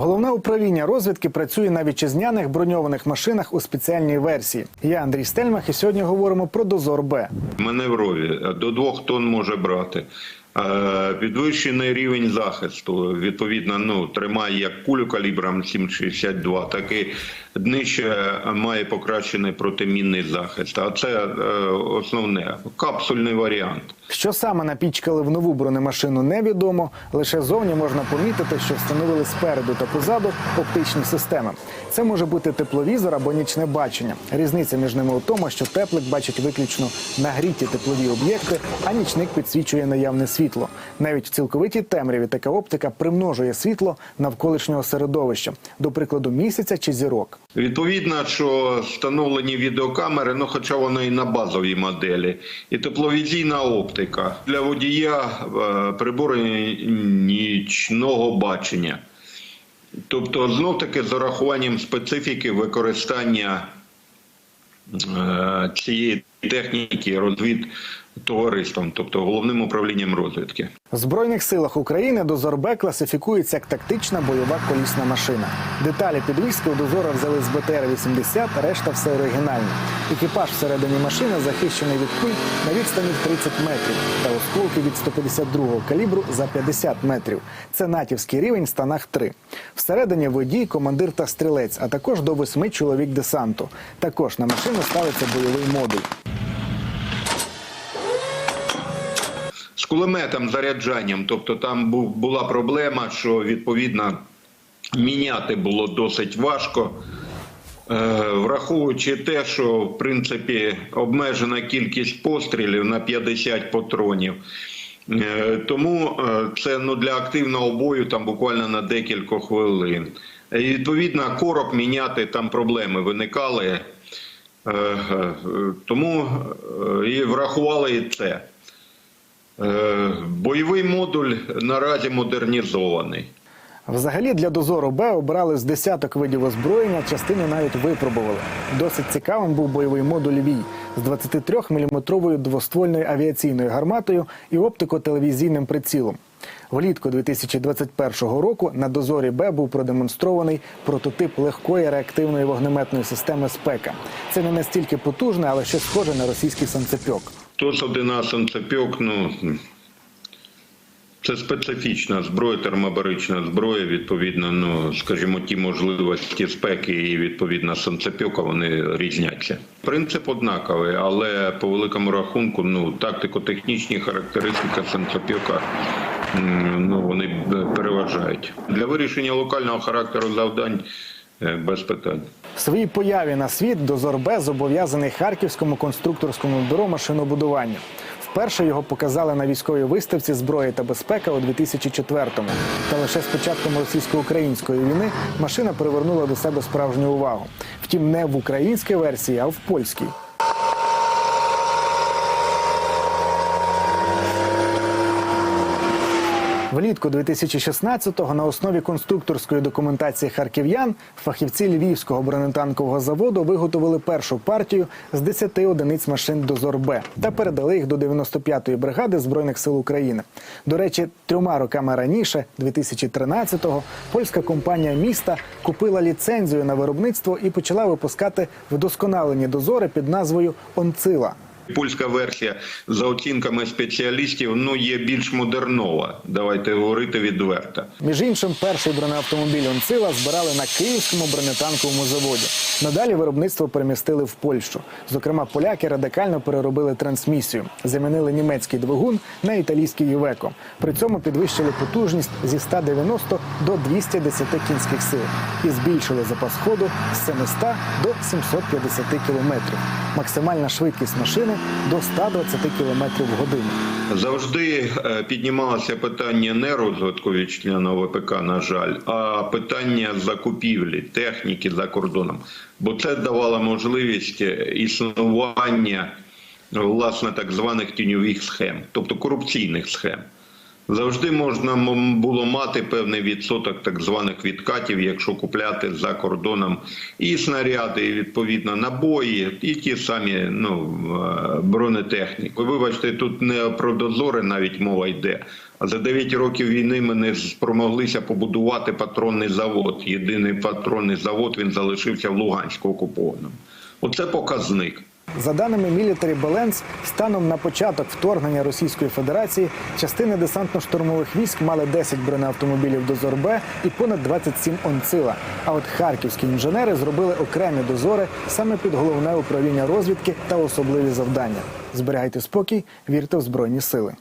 Головне управління розвідки працює на вітчизняних броньованих машинах у спеціальній версії. Я Андрій Стельмах, і сьогодні говоримо про дозор Б. маневрові до двох тонн може брати. Е, Підвищений рівень захисту відповідно ну тримає як кулю калібром 7,62, так і днище має покращений протимінний захист. А це е, основне капсульний варіант. Що саме напічкали в нову бронемашину, невідомо. Лише зовні можна помітити, що встановили спереду та позаду оптичні системи. Це може бути тепловізор або нічне бачення. Різниця між ними у тому, що теплик бачить виключно нагріті теплові об'єкти, а нічник підсвічує наявне світло. Навіть в цілковитій темряві така оптика примножує світло навколишнього середовища, до прикладу, місяця чи зірок. Відповідно, що встановлені відеокамери, ну хоча вони і на базовій моделі, і тепловізійна оптика для водія е, прибори нічного бачення. Тобто, знов таки з урахуванням специфіки використання е, цієї техніки розвід товариством, тобто головним управлінням розвідки. В Збройних силах України дозор Б класифікується як тактична бойова колісна машина. Деталі підвізки у дозора взяли з БТР-80, решта все оригінальне. Екіпаж всередині машини захищений від куль на відстані в 30 метрів та осколки від 152-го калібру за 50 метрів. Це натівський рівень станах 3. Всередині водій, командир та стрілець, а також до восьми чоловік десанту. Також на машину ставиться бойовий модуль. з кулеметом заряджанням. Тобто там був була проблема, що відповідно міняти було досить важко. Е, Враховуючи те, що в принципі обмежена кількість пострілів на 50 патронів. Е, Тому е, це ну для активного бою там буквально на декілька хвилин. І, відповідно, короб міняти там проблеми виникали. Тому і врахували і це. Е, Бойовий модуль наразі модернізований. Взагалі для дозору Б обрали з десяток видів озброєння, частину навіть випробували. Досить цікавим був бойовий модуль Вій з 23-мм двоствольною авіаційною гарматою і оптико-телевізійним прицілом. Влітку 2021 року на дозорі Б був продемонстрований прототип легкої реактивної вогнеметної системи спека. Це не настільки потужне, але щось схоже на російський санцепьок. ТОС-11 санцепьок, ну це специфічна зброя, термобарична зброя. Відповідно, ну скажімо, ті можливості спеки і відповідно санцепьока вони різняться. Принцип однаковий, але по великому рахунку, ну тактико-технічні характеристики санцепьока. Ну, вони переважають для вирішення локального характеру завдань е, без питань. В своїй появі на світ дозорбе зобов'язаний Харківському конструкторському бюро машинобудування. Вперше його показали на військовій виставці зброї та безпека у 2004-му. Та лише з початком російсько-української війни машина привернула до себе справжню увагу. Втім, не в українській версії, а в польській. Влітку 2016-го на основі конструкторської документації харків'ян фахівці львівського бронетанкового заводу виготовили першу партію з 10 одиниць машин «Дозор Б» та передали їх до 95-ї бригади збройних сил України. До речі, трьома роками раніше, 2013-го, польська компанія міста купила ліцензію на виробництво і почала випускати вдосконалені дозори під назвою Онцила. Польська версія за оцінками спеціалістів ну є більш модернова. Давайте говорити відверто. Між іншим, перший бронеавтомобіль «Онцила» збирали на київському бронетанковому заводі. Надалі виробництво перемістили в Польщу. Зокрема, поляки радикально переробили трансмісію, замінили німецький двигун на італійський «Ювеко». При цьому підвищили потужність зі 190 до 210 кінських сил і збільшили запас ходу з 700 до 750 кілометрів. Максимальна швидкість машини до 120 кілометрів в годину. Завжди е, піднімалося питання не розвитку вітчизняного ВПК, на жаль, а питання закупівлі техніки за кордоном, бо це давало можливість е, існування власне так званих тіньових схем, тобто корупційних схем. Завжди можна було мати певний відсоток так званих відкатів, якщо купляти за кордоном і снаряди, і відповідно набої, і ті самі ну, е, бронетехніки. Вибачте, тут не про дозори навіть мова йде, А за 9 років війни ми не спромоглися побудувати патронний завод. Єдиний патронний завод він залишився в Луганську окупованому. Оце показник. За даними Military Balance, станом на початок вторгнення Російської Федерації частини десантно-штурмових військ мали 10 бронеавтомобілів дозор Б і понад 27 онцила. А от харківські інженери зробили окремі дозори саме під головне управління розвідки та особливі завдання. Зберігайте спокій, вірте в збройні сили.